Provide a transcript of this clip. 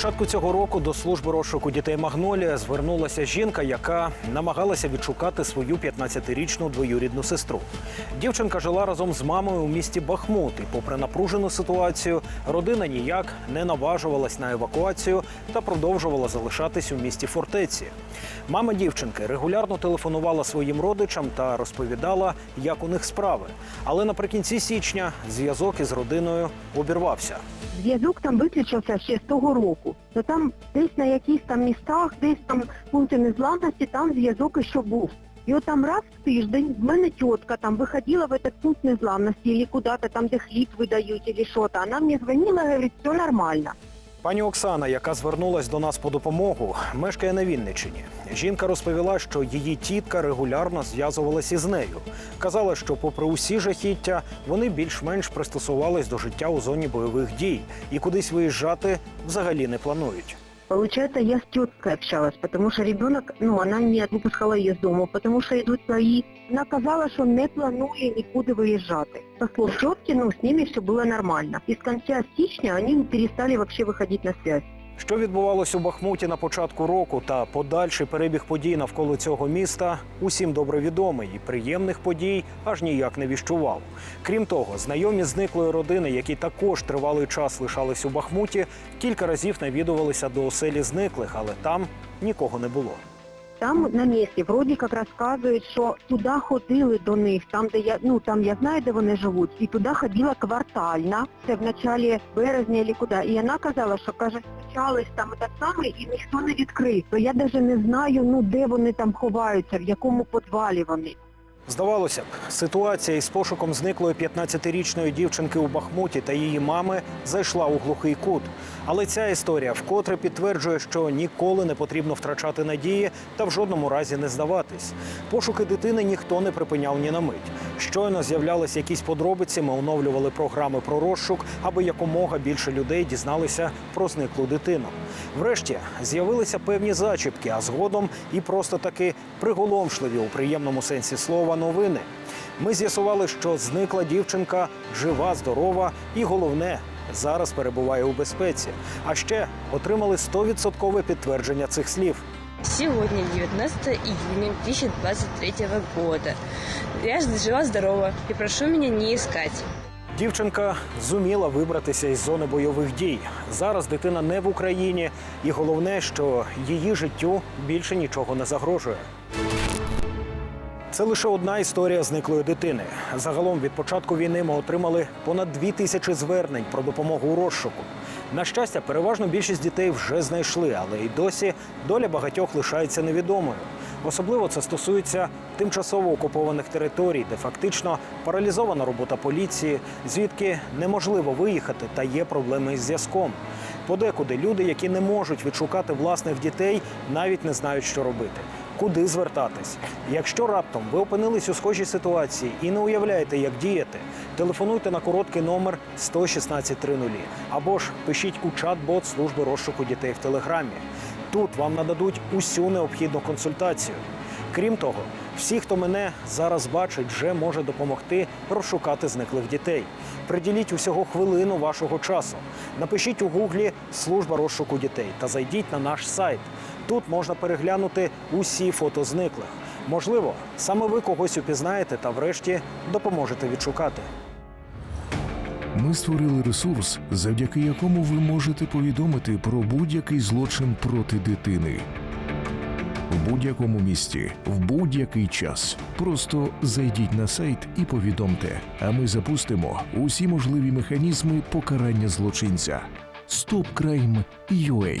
початку цього року до служби розшуку дітей Магнолія звернулася жінка, яка намагалася відшукати свою 15-річну двоюрідну сестру. Дівчинка жила разом з мамою у місті Бахмут, і попри напружену ситуацію, родина ніяк не наважувалась на евакуацію та продовжувала залишатись у місті фортеці. Мама дівчинки регулярно телефонувала своїм родичам та розповідала, як у них справи. Але наприкінці січня зв'язок із родиною обірвався. Зв'язок там виключився ще з того року. То там десь на якихось там містах, десь там пункти незламності, там зв'язок іще був. І от там раз в тиждень в мене тітка там виходила в этот пункт незламності, или куда-то там, де хліб видають, или що-то. Вона мені дзвонила, говорить, все нормально. Пані Оксана, яка звернулась до нас по допомогу, мешкає на Вінниччині. Жінка розповіла, що її тітка регулярно зв'язувалася із нею. Казала, що, попри усі жахіття, вони більш-менш пристосувались до життя у зоні бойових дій і кудись виїжджати взагалі не планують. Получается, я с теткой общалась, потому что ребенок, ну, она не выпускала ее из дома, потому что идут бои. Она казала, що не планує нікуди виїжджати. По слов тетки, ну, с ними все было нормально. И с конца січня они перестали вообще выходить на связь. Що відбувалось у Бахмуті на початку року та подальший перебіг подій навколо цього міста усім добре відомий і приємних подій аж ніяк не віщував. Крім того, знайомі зниклої родини, які також тривалий час лишались у Бахмуті, кілька разів навідувалися до оселі зниклих, але там нікого не було. Там на місці вроді як розказують, що туди ходили до них, там де я ну там я знаю, де вони живуть, і туди ходила квартальна. Це в началі березня чи куди. І вона казала, що каже, стучались там так само, і ніхто не відкрив. То я навіть не знаю, ну де вони там ховаються, в якому підвалі вони. Здавалося б, ситуація із пошуком зниклої 15-річної дівчинки у Бахмуті та її мами зайшла у глухий кут. Але ця історія вкотре підтверджує, що ніколи не потрібно втрачати надії та в жодному разі не здаватись. Пошуки дитини ніхто не припиняв ні на мить. Щойно з'являлися якісь подробиці, ми оновлювали програми про розшук, аби якомога більше людей дізналися про зниклу дитину. Врешті з'явилися певні зачіпки, а згодом і просто таки приголомшливі у приємному сенсі слова новини. Ми з'ясували, що зникла дівчинка жива, здорова і головне. Зараз перебуває у безпеці. А ще отримали 100% підтвердження цих слів. Сегодня, 19 июня 2023 года. Я жива-здорова и прошу меня не искать. Дівчинка зуміла вибратися із зони бойових дій. Зараз дитина не в Україні, і головне, що її життю більше нічого не загрожує. Це лише одна історія зниклої дитини. Загалом від початку війни ми отримали понад дві тисячі звернень про допомогу у розшуку. На щастя, переважно більшість дітей вже знайшли, але й досі доля багатьох лишається невідомою. Особливо це стосується тимчасово окупованих територій, де фактично паралізована робота поліції, звідки неможливо виїхати та є проблеми із зв'язком. Подекуди люди, які не можуть відшукати власних дітей, навіть не знають, що робити. Куди звертатись? Якщо раптом ви опинились у схожій ситуації і не уявляєте, як діяти, телефонуйте на короткий номер 11630 або ж пишіть у чат-бот служби розшуку дітей в телеграмі. Тут вам нададуть усю необхідну консультацію. Крім того, всі, хто мене зараз бачить, вже може допомогти розшукати зниклих дітей. Приділіть усього хвилину вашого часу. Напишіть у гуглі служба розшуку дітей та зайдіть на наш сайт. Тут можна переглянути усі фото зниклих. Можливо, саме ви когось упізнаєте та врешті допоможете відшукати. Ми створили ресурс, завдяки якому ви можете повідомити про будь-який злочин проти дитини. В будь-якому місті, в будь-який час. Просто зайдіть на сайт і повідомте, а ми запустимо усі можливі механізми покарання злочинця. StopCrime.ua